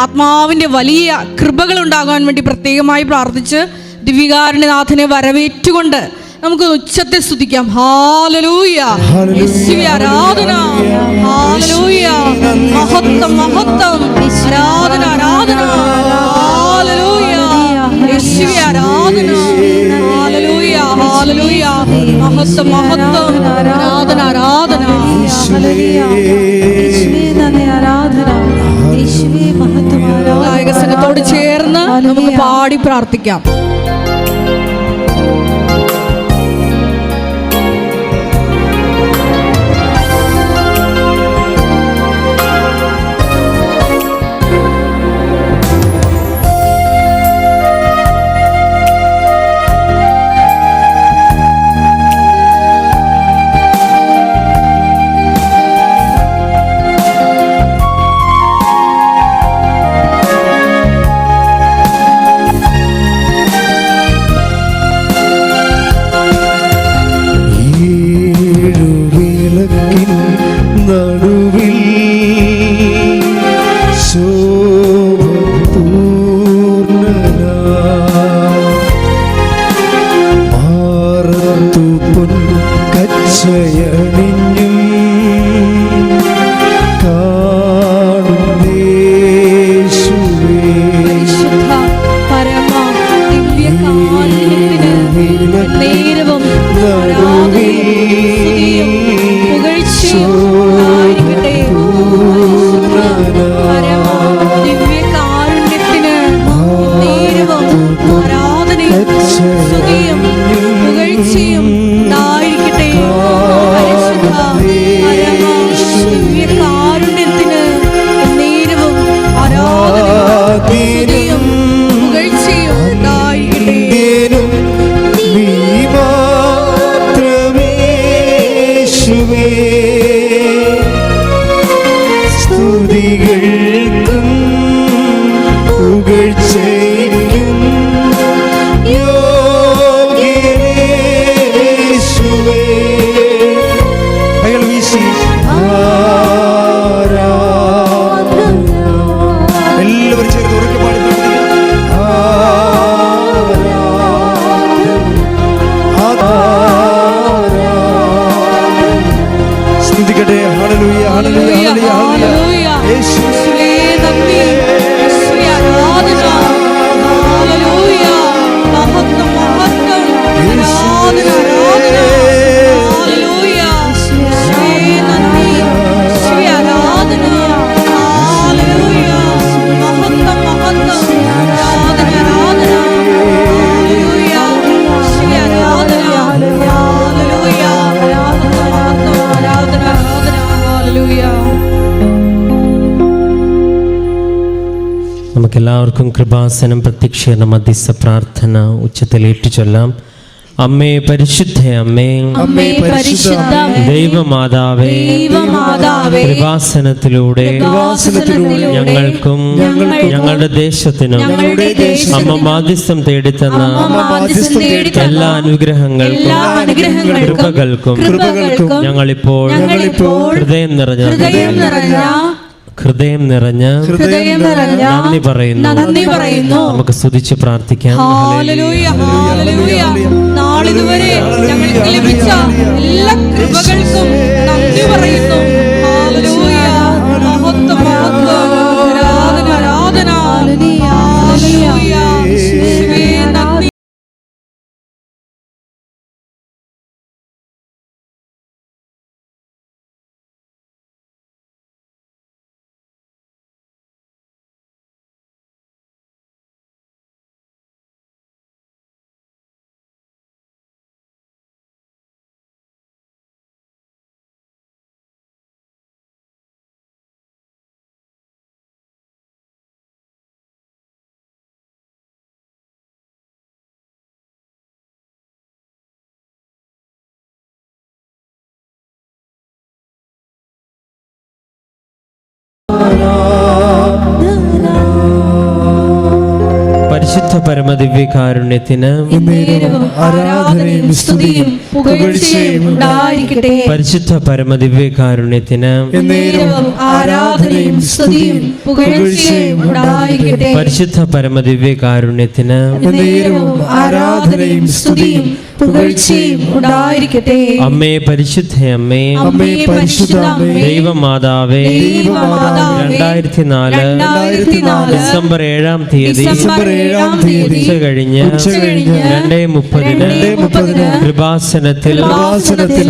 ആത്മാവിന്റെ വലിയ കൃപകൾ ഉണ്ടാകാൻ വേണ്ടി പ്രത്യേകമായി പ്രാർത്ഥിച്ച് ദിവികാരുണ്യനാഥനെ വരവേറ്റുകൊണ്ട് നമുക്ക് ഉച്ചത്തെ സ്തുതിക്കാം. ഹാലലൂയ യേശുവേ ആരാധന. ഹാലലൂയ മഹത്വം മഹത്വം. ആരാധന ആരാധന. ഹാലലൂയ യേശുവേ ആരാധന. ഹാലലൂയ ഹാലലൂയ മഹത്വം മഹത്വം. ആരാധന ആരാധന. ആരാധന യേശുവേ ആരാധന. സംഘത്തോട് ചേർന്ന് നമുക്ക് പാടി പ്രാർത്ഥിക്കാം. നമുക്കെല്ലാവർക്കും കൃപാസനം പ്രത്യക്ഷീകരണ മധ്യസ്ഥ പ്രാർത്ഥന ഉച്ചത്തിൽ ഏറ്റുചൊല്ലാം. അമ്മേ പരിശുദ്ധ അമ്മേ. അമ്മേ പരിശുദ്ധ ദൈവമാതാവേ. ദൈവമാതാവേ. കൃപാസനത്തിലൂടെ കൃപാസനത്തിലൂടെ ഞങ്ങൾക്കും ഞങ്ങളുടെ ദേശത്തിനും അമ്മ മാധ്യസ്ഥം തേടി തന്ന തേടിത്തന്ന എല്ലാ അനുഗ്രഹങ്ങൾക്കും കൃപകൾക്കും ഞങ്ങളിപ്പോൾ ഹൃദയം നിറഞ്ഞ ഹൃദയം നിറഞ്ഞ ഹൃദയം നിറഞ്ഞ നന്ദി പറയുന്നു. നന്ദി പറയുന്നു. നമുക്ക് സ്തുതിച്ച് പ്രാർത്ഥിക്കാം. നാളിതുവരെ ഞങ്ങൾക്ക് ലഭിച്ച എല്ലാ കൃപകൾക്കും നന്ദി പറയുന്നു. പരമദിവ്യകാരുണ്യത്തിന് ആരാധനയും സ്തുതിയും പുകഴ്ചയും ഉണ്ടായിരിക്കട്ടെ. പരിശുദ്ധ പരമദിവ്യകാരുണ്യത്തിന് ആരാധനയും സ്തുതിയും പുകഴ്ചയും ഉണ്ടായിരിക്കട്ടെ. പരിശുദ്ധ പരമദിവ്യകാരുണ്യത്തിന് ആരാധനയും സ്തുതിയും പുകഴ്ചയും ഉണ്ടായിരിക്കട്ടെ. അമ്മേ പരിശുദ്ധ അമ്മേ അമ്മേ പരിശുദ്ധ ദൈവമാതാവേ രണ്ടായിരത്തി നാല് ഡിസംബർ ഏഴാം തീയതി ഡിസംബർ ഏഴാം തീയതി ഉച്ച കഴിഞ്ഞ് രണ്ടേ മുപ്പതിന് കൃപാസനത്തിൽ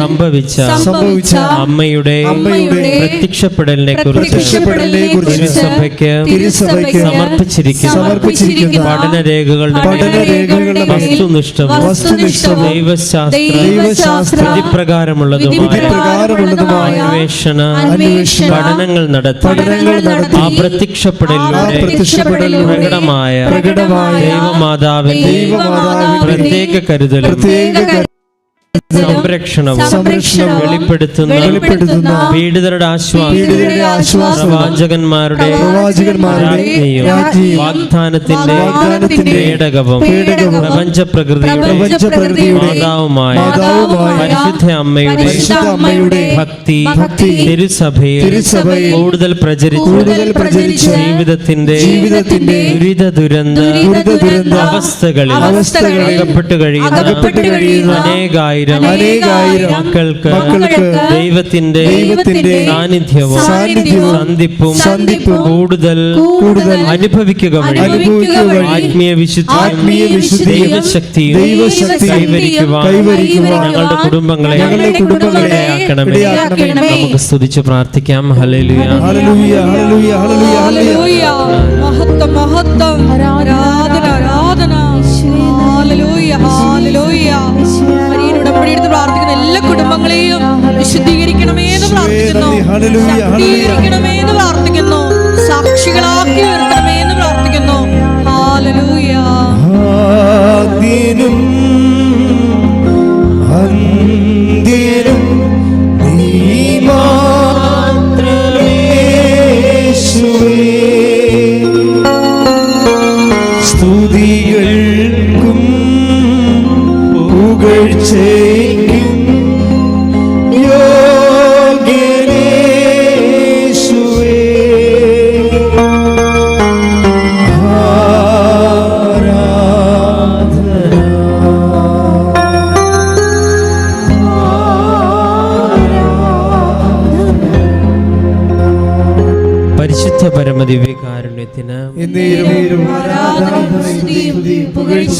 സംഭവിച്ച സംഭവിച്ച അമ്മയുടെ പ്രത്യക്ഷപ്പെടലിനെ കുറിച്ച് സഭയ്ക്ക് സമർപ്പിച്ചിരിക്കുന്ന. പഠന രേഖകളുടെ വസ്തുനിഷ്ഠവും ദൈവശാസ്ത്ര വിധിപ്രകാരമുള്ളതുമായ അന്വേഷണ പഠനങ്ങൾ നടത്തി ആ പ്രത്യക്ഷപ്പെടലിലൂടെ പ്രകടമായ ദൈവമാതാവിന്റെ പ്രത്യേക കരുതലും. സംരക്ഷണവും വെളിപ്പെടുത്തുന്ന വെളിപ്പെടുത്തുന്ന പീഡിതരുടെ പ്രവാചകന്മാരുടെ വാഗ്ദാനത്തിന്റെ പേടകവും പ്രപഞ്ച പ്രകൃതിയുടെ മാതാവുമായ പരിശുദ്ധ അമ്മയുടെ ഭക്തി തിരുസഭയിൽ കൂടുതൽ പ്രചരിച്ച് ജീവിതത്തിന്റെ ജീവിതത്തിന്റെ ദുരിത ദുരന്ത അവസ്ഥകളിൽ അകപ്പെട്ട് കഴിയുന്ന അനേകായിരം അനേകായിരം മക്കൾക്ക് മക്കൾക്ക് ദൈവത്തിന്റെ ദൈവത്തിന്റെ സാന്നിധ്യവും സാന്നിധ്യവും സന്ധിപ്പും സന്ധിപ്പും കൂടുതൽ കൂടുതൽ അനുഭവിക്കുക വഴി അനുഭവിക്കുക വഴി ആത്മീയ വിശുദ്ധി ആത്മീയ വിശുദ്ധിയും ദൈവശക്തി ദൈവശക്തി കൈവരിക്കുവാൻ കൈവരിക്കുവാൻ ഞങ്ങളുടെ കുടുംബങ്ങളെ ഞങ്ങളുടെ കുടുംബങ്ങളെ ഇടയാക്കണമേ. നമുക്ക് സ്തുതിച്ച് പ്രാർത്ഥിക്കാം. ഹല്ലേലൂയ. Hallelujah hallelujah hallelujah. മഹത്വം മഹത്വം. ആരാധന കുടുംബങ്ങളെയും വിശുദ്ധീകരിക്കണമേ എന്ന് പ്രാർത്ഥിക്കുന്നു. Hallelujah, hallelujah. ശക്തീകരിക്കണമേ എന്ന് പ്രാർത്ഥിക്കുന്നു. സാക്ഷികളാക്കി ഉയർത്തണമേ എന്ന് പ്രാർത്ഥിക്കുന്നു. ആദ്യനും അന്ത്യനും നീ മാത്രമേ. സ്തുതികൾക്കും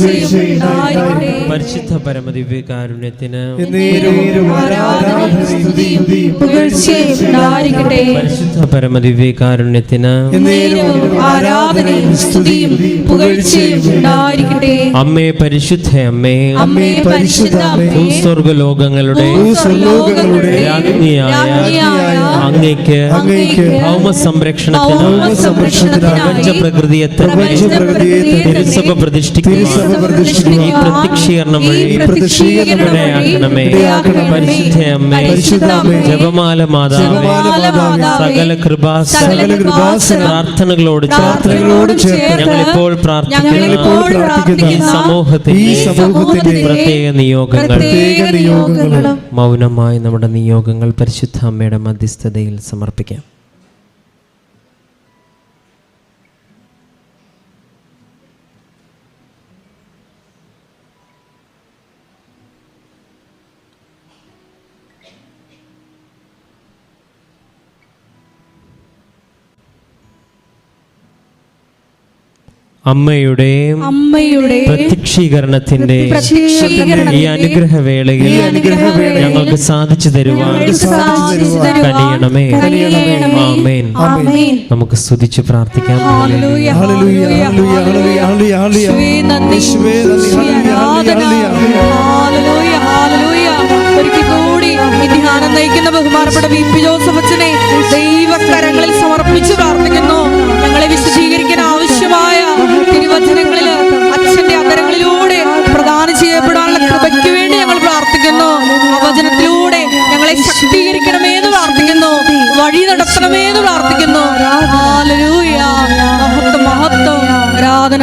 പുകഴ്ചയും ഉണ്ടായിരിക്കട്ടെ പരിശുദ്ധ പരമദിവ്യകാരുണ്യത്തിന് കാരുണ്യത്തിന് ആരാധനയും സ്തുതിയും പുകഴ്ചയും ഉണ്ടായിരിക്കട്ടെ. പരിശുദ്ധ പരമദിവ്യകാരുണ്യത്തിന് കാരുണ്യത്തിന് ആരാധനയും സ്തുതിയും പുകഴ്ചയും ഉണ്ടായിരിക്കട്ടെ. അമ്മേ പരിശുദ്ധ അമ്മേ അമ്മേ പരിശുദ്ധ ഭൂസ്വർഗലോകങ്ങളുടെ ഭൂസ്വർലോകങ്ങളുടെ രാജ്ഞിയായ അങ്ങയ്ക്ക് ഭൗമ സംരക്ഷണത്തിന് പ്രപഞ്ച പ്രകൃതിയെ തിരുസഭ പ്രതിഷ്ഠിക്കുന്ന ഈ പ്രത്യക്ഷീകരണം വഴി ഇടയാക്കണമേ. പരിശുദ്ധ അമ്മേ. ജപമാല മാതാവേ സകല കൃപാ സകല കൃപാസന പ്രാർത്ഥനകളോട് ചേർത്ത് പ്രാർത്ഥനകളോട് ഇപ്പോൾ പ്രാർത്ഥിക്കുന്നു സമൂഹത്തിന്റെ പ്രത്യേക നിയോഗങ്ങൾ മൗനമായി നമ്മുടെ നിയോഗങ്ങൾ പരിശുദ്ധ അമ്മയുടെ മധ്യസ്ഥതയിൽ സമർപ്പിക്കാം അമ്മയുടെ അമ്മയുടെ പ്രത്യക്ഷീകരണത്തിന്റെ ഈ അനുഗ്രഹവേളയിൽ ഞങ്ങൾക്ക് സാധിച്ചു തരുവാൻ കഴിയണമേ. ആമേൻ. ആമേൻ. നമുക്ക് സ്തുതിച്ച് പ്രാർത്ഥിക്കാം. ഒരിക്കൽ കൂടി ഈ ധ്യാനം നയിക്കുന്ന ബഹുമാനപ്പെട്ട വി പി ജോസഫ് അച്ഛനെ ദൈവകരങ്ങളിൽ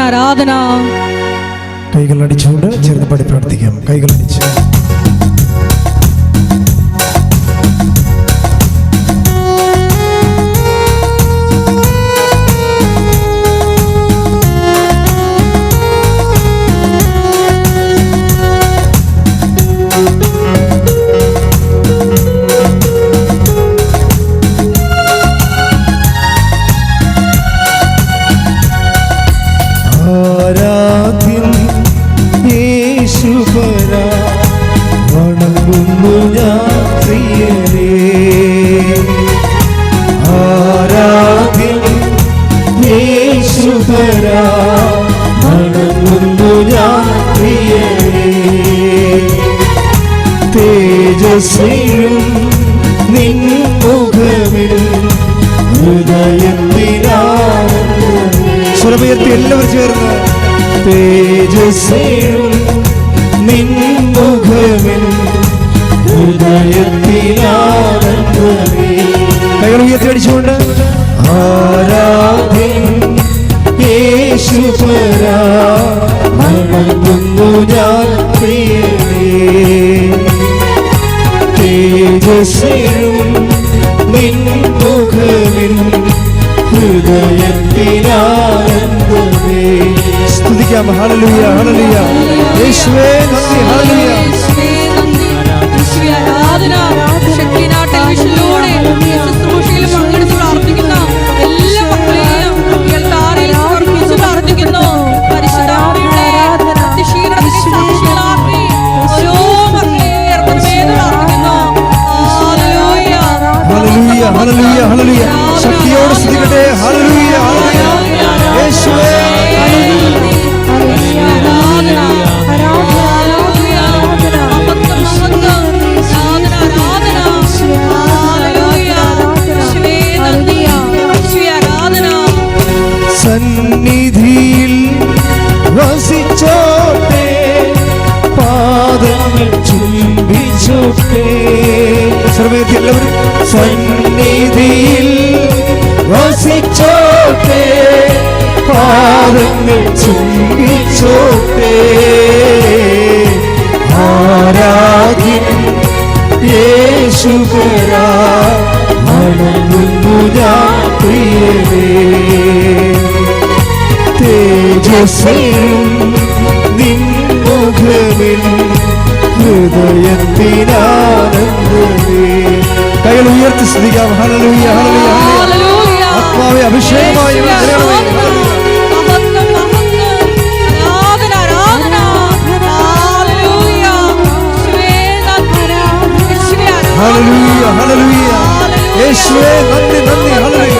ആരാധന. ആരാധന തേജസ്വിയും നിൻ മുഖമിൽ സ്വരമുയർത്തി എല്ലാവരും ചേർന്ന്. തേജസ്സും നിൻ മുഖമിൽ ഹൃദയത്തിലാനന്ദമേ കൈകൾ ഉയർത്തി അടിച്ചുകൊണ്ട്. ആരാധ്യൻ യേശുപരാ വണങ്ങുന്നു ഞാൻ പ്രിയനേ തേജസ്സും നിൻ മുഖമിൽ ഹൃദയത്തിനാനന്ദമേ സ്തുതിക്കാം ഹല്ലേലൂയ ഹല്ലേലൂയ യേശുവേ നന്ദി. യേശുവേ ആരാധന. ഷെക്കിന ടെലിവിഷനിലൂടെ ഈ ശുശ്രൂഷയിൽ സർവേത്തി എല്ലാവരും സന്നിധിയിൽ വസിച്ചോട്ടെ പാദങ്ങൾ ചുംബിച്ചോട്ടെ ആരാധ്യൻ യേശുപരാ വണങ്ങുന്നു ഞാൻ പ്രിയരേ. തേജസ്സും നിൻ മുഖമിൽ ഹൃദയത്തിനാനന്ദമേ ഉയർത്തി സ്തുതിക്കാം ഹല്ലേലൂയ ഹല്ലേലൂയ ആത്മാവെ അഭിഷേകമായി വരണമേ. ഹല്ലേലൂയ ഹല്ലേലൂയ യേശുവേ നന്ദി നന്ദി ഹല്ലേലൂയ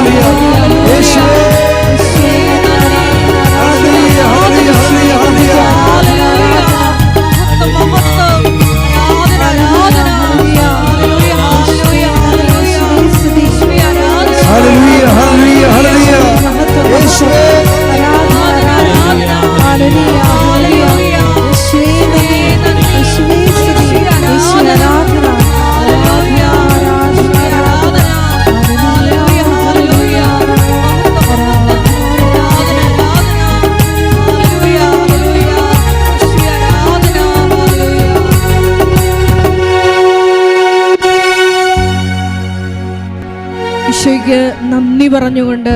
പറഞ്ഞുകൊണ്ട്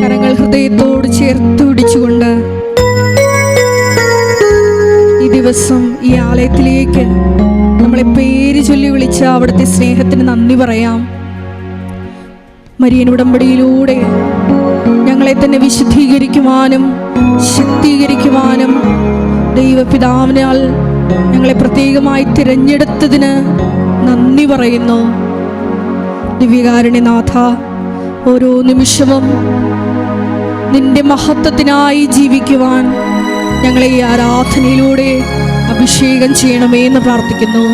കരങ്ങൾ ഹൃദയത്തോട് ചേർത്ത് പിടിച്ചുകൊണ്ട് ഈ ദിവസം ഈ ആലയത്തിലേക്ക് നമ്മളെ പേര് ചൊല്ലി വിളിച്ച അവിടുത്തെ സ്നേഹത്തിന് നന്ദി പറയാം. മരിയൻ ഉടമ്പടിയിലൂടെ ഞങ്ങളെ തന്നെ വിശുദ്ധീകരിക്കുവാനും ശക്തീകരിക്കുവാനും ദൈവപിതാവിനാൽ ഞങ്ങളെ പ്രത്യേകമായി തിരഞ്ഞെടുത്തതിന് നന്ദി പറയുന്നു. ദിവ്യകാരുണ്യനാഥ ഓരോ നിമിഷവും നിന്റെ മഹത്വത്തിനായി ജീവിക്കുവാൻ ഞങ്ങളെ ഈ ആരാധനയിലൂടെ അഭിഷേകം ചെയ്യണമേ എന്ന് പ്രാർത്ഥിക്കുന്നു.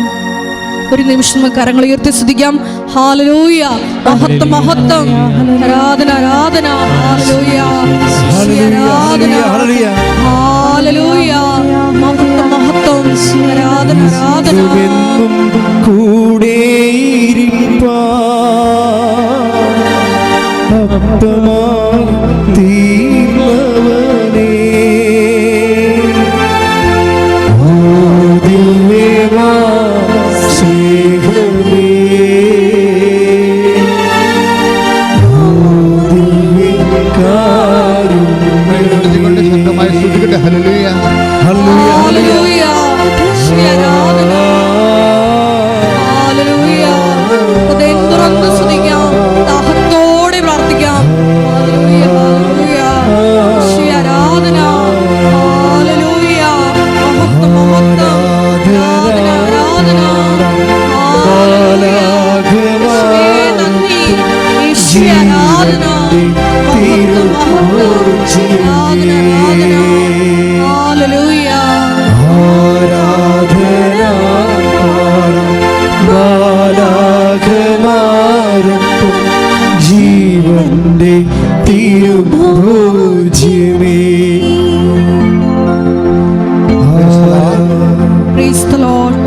ഒരു നിമിഷം കരങ്ങൾ ഉയർത്തി സ്തുതിക്കാം. ഹാലലൂയ മഹത്വം മഹത്വം. ആരാധന ആരാധന. ഹാലലൂയ ആരാധന. ഹാലലൂയ മഹത്വം മഹത്വം. ആരാധന ആരാധന. എന്നും তোমার